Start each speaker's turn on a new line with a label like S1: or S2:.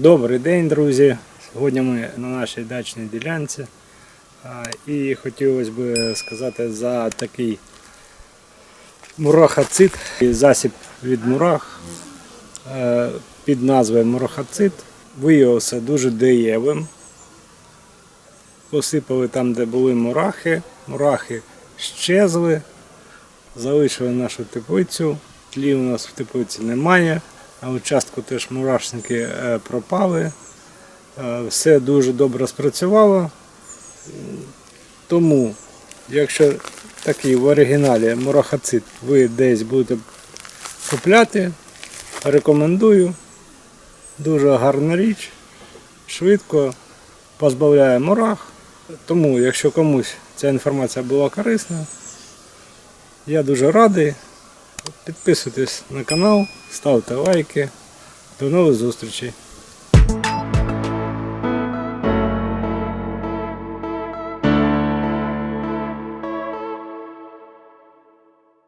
S1: Добрий день, друзі. Сьогодні ми на нашій дачній ділянці. І хотілося б сказати за такий мурахацит, засіб від мурах е, під назвою мурахацит. Виявився дуже дієвим. Посипали там, де були мурахи. Мурахи щезли, залишили нашу теплицю. Тлі у нас в теплиці немає. На участку теж мурашники е, пропали. Е, Все дуже добре спрацювало. Тому, якщо такий в оригіналі мурахацит ви десь будете купляти, рекомендую. Дуже гарна річ, швидко позбавляє мурах. Тому, якщо комусь ця інформація була корисна, я дуже радий. Підписуйтесь на канал, ставте лайки. До нових зустрічей!